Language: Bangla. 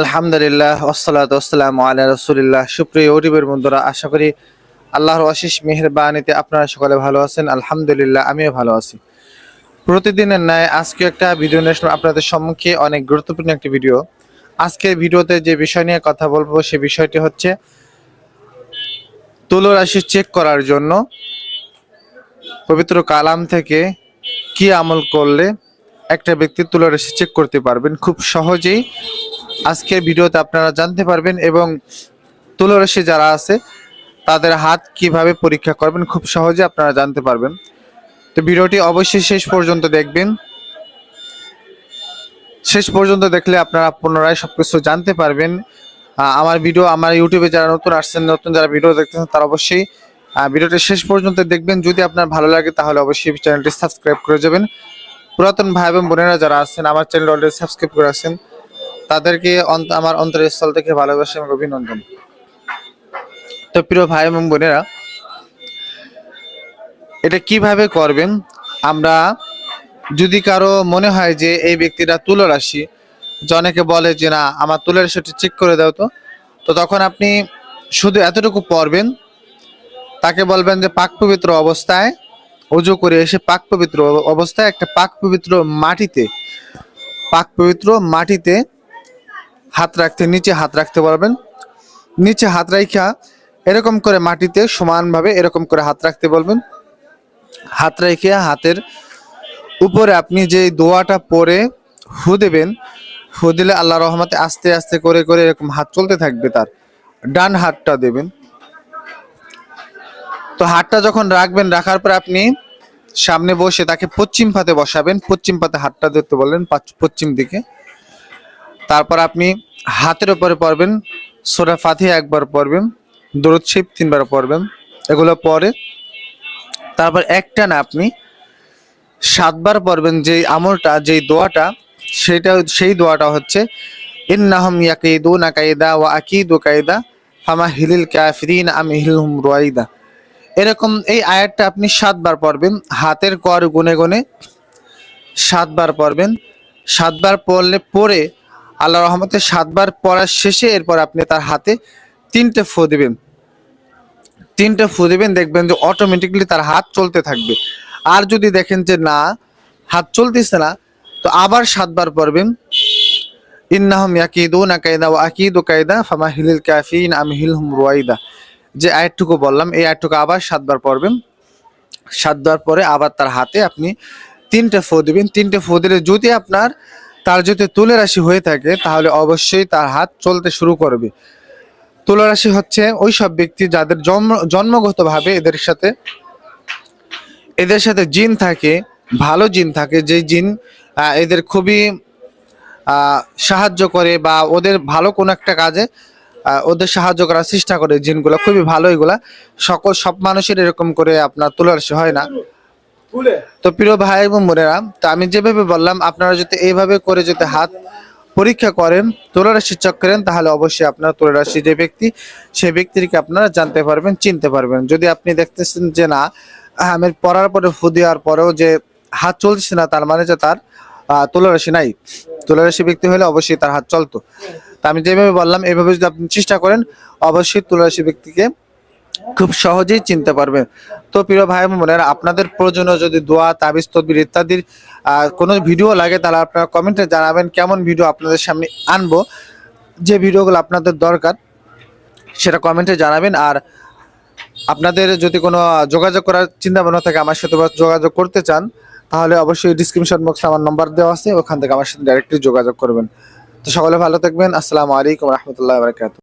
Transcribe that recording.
আলহামদুলিল্লাহ ওসালাত ওসালাম আলা রসুলিল্লাহ। সুপ্রিয় ইউটিউবের বন্ধুরা, আশা করি আল্লাহর অশেষ মেহরবানিতে আপনারা সকলে ভালো আছেন। আলহামদুলিল্লাহ, আমিও ভালো আছি। প্রতিদিনের ন্যায় আজকে একটা ভিডিও নিয়ে আপনাদের সম্মুখে অনেক গুরুত্বপূর্ণ একটি ভিডিও আজকের ভিডিওতে যে বিষয় নিয়ে কথা বলব, সে বিষয়টি হচ্ছে তুলো রাশি চেক করার জন্য পবিত্র কালাম থেকে কি আমল করলে একটা ব্যক্তি তুলো রাশি চেক করতে পারবেন? খুব সহজেই আজকের ভিডিওতে আপনারা জানতে পারবেন এবং তুলরাশি যারা আছে, তাদের হাত কীভাবে পরীক্ষা করবেন খুব সহজে আপনারা জানতে পারবেন। তো ভিডিওটি অবশ্যই শেষ পর্যন্ত দেখবেন। শেষ পর্যন্ত দেখলে আপনারা পুনরায় সবকিছু জানতে পারবেন। আমার ভিডিও, আমার ইউটিউবে যারা নতুন আসছেন, নতুন যারা ভিডিও দেখতেছেন, তারা অবশ্যই ভিডিওটি শেষ পর্যন্ত দেখবেন। যদি আপনার ভালো লাগে, তাহলে অবশ্যই চ্যানেলটি সাবস্ক্রাইব করে যাবেন। পুরাতন ভাই এবং বোনেরা যারা আছেন, আমার চ্যানেল অলরেডি সাবস্ক্রাইব করে আছেন তাদেরকে আমার অন্তরস্থল থেকে ভালোবাসা এবং অভিনন্দন। তো প্রিয় ভাই এবং বোনেরা, এটা কীভাবে করবেন? আমরা যদি কারও মনে হয় যে এই ব্যক্তিটা তুলো রাশি যে অনেকে বলে যে, না, আমার তুলো রাশিটা চেক করে দাও তো। তো তখন আপনি শুধু এতটুকু পড়বেন, তাকে বলবেন যে পাক পবিত্র অবস্থায় উজু করে এসে পাক পবিত্র অবস্থায় একটা পাক পবিত্র মাটিতে, পাক পবিত্র মাটিতে হাত রাখতে, নিচে হাত রাখতে পারবেন। নিচে হাত রাখা এরকম করে মাটিতে সমানভাবে এরকম করে হাত রাখতে বলবেন। হাত রেখে হাতের উপরে আপনি যে দোয়াটা পরে হু দেবেন, হু দিলে আল্লাহ রহমতে আস্তে আস্তে করে করে এরকম হাত চলতে থাকবে তার। ডান হাতটা দেবেন। তো হাতটা যখন রাখবেন, রাখার পর আপনি সামনে বসে তাকে পশ্চিম পাতে বসাবেন। পশ্চিম পাতে হাতটা ধরতে বললেন পশ্চিম দিকে। তারপর আপনি হাতের উপরে পড়বেন, সোরা ফাতিহা একবার পড়বেন, দরুদ শিব তিনবার পড়বেন, এগুলো পরে তারপর একটা না আপনি সাতবার পড়বেন যেই আমলটা যেই দোয়াটা, সেটা, সেই দোয়াটা হচ্ছে, ইন্নাহম ইয়াকিদুনা কায়দা ওয়া আকিদু কায়দা ফামা হিলিল কাফিরিন আমি হিলহুম রুয়াইদা। এরকম এই আয়াতটা আপনি সাতবার পড়বেন, হাতের কর গুনে গুনে সাতবার পড়বেন। সাতবার পড়লে পরে আল্লাহ রহমতে সাতবার পড়ার শেষে এরপর আপনি তার হাতে তিনটে ফু দিবেন। তিনটে ফু দিবেন, দেখবেন যে অটোমেটিকলি তার হাত চলতে থাকবে। আর যদি দেখেন যে না, হাত চলতেছে না, তো আবার সাতবার পড়বেন। ইন্নাহম ইয়াকিদুনা কায়দা ওয়া আকিদু কায়দা ফামা হিলিল কাফিন আমি হিলহুম রুয়াইদা। যে আয়াতটুকু বললাম, এই আয়াতটুকু আবার সাতবার পড়বেন। সাতবার পরে আবার তার হাতে আপনি তিনটে ফু দিবেন। তিনটে ফু দিলে যদি আপনার তার যদি তুলে রাশি হয়ে থাকে, তাহলে অবশ্যই তার হাত চলতে শুরু করবে। তুলা রাশি হচ্ছে ওই সব ব্যক্তি যাদের জন্ম, জন্মগতভাবে এদের সাথে এদের সাথে জিন থাকে, ভালো জিন থাকে যে জিন এদের খুবই সাহায্য করে বা ওদের ভালো কোনো একটা কাজে ওদের সাহায্য করার চেষ্টা করে জিনগুলো, খুবই ভালো এগুলা। সকল, সব মানুষের এরকম করে আপনার তুলা রাশি হয় না। তো প্রিয় ভাই এবং বোনেরা, তো আমি যেভাবে বললাম, আপনারা যদি এইভাবে করে যদি হাত পরীক্ষা করেন তুলারাশি চক করেন তাহলে অবশ্যই আপনার তুলারাশি যে ব্যক্তি সেই ব্যক্তিকে আপনারা জানতে পারবেন, চিনতে পারবেন। যদি আপনি দেখতেছেন যে না আমি পড়ার পরে ফু দেওয়ার পরেও যে হাত চলছে না, তার মানে যে তার তুলারাশি নাই। তুলারাশি ব্যক্তি হলে অবশ্যই তার হাত চলতো। তা আমি যেভাবে বললাম এইভাবে যদি আপনি চেষ্টা করেন, অবশ্যই তুলারাশি ব্যক্তিকে খুব সহজেই চিনতে পারবেন তো প্রিয় ভাই বোনেরা, আপনাদের প্রয়োজনীয় যদি দোয়া, তাবিজ, তদবির ইত্যাদির কোনো ভিডিও লাগে, তাহলে আপনারা কমেন্টে জানাবেন কেমন ভিডিও আপনাদের সামনে আনব। যে ভিডিওগুলো আপনাদের দরকার, সেটা কমেন্টে জানাবেন। আর আপনাদের যদি কোনো যোগাযোগ করার চিন্তা ভাবনা থাকে, আমার সাথে যোগাযোগ করতে চান, তাহলে অবশ্যই ডিসক্রিপশন বক্সে আমার নাম্বার দেওয়া আছে, ওখান থেকে আমার সাথে ডাইরেক্টলি যোগাযোগ করবেন। তো সকলে ভালো থাকবেন। আসসালামু আলাইকুম রহমতুল্লাহ বারকাত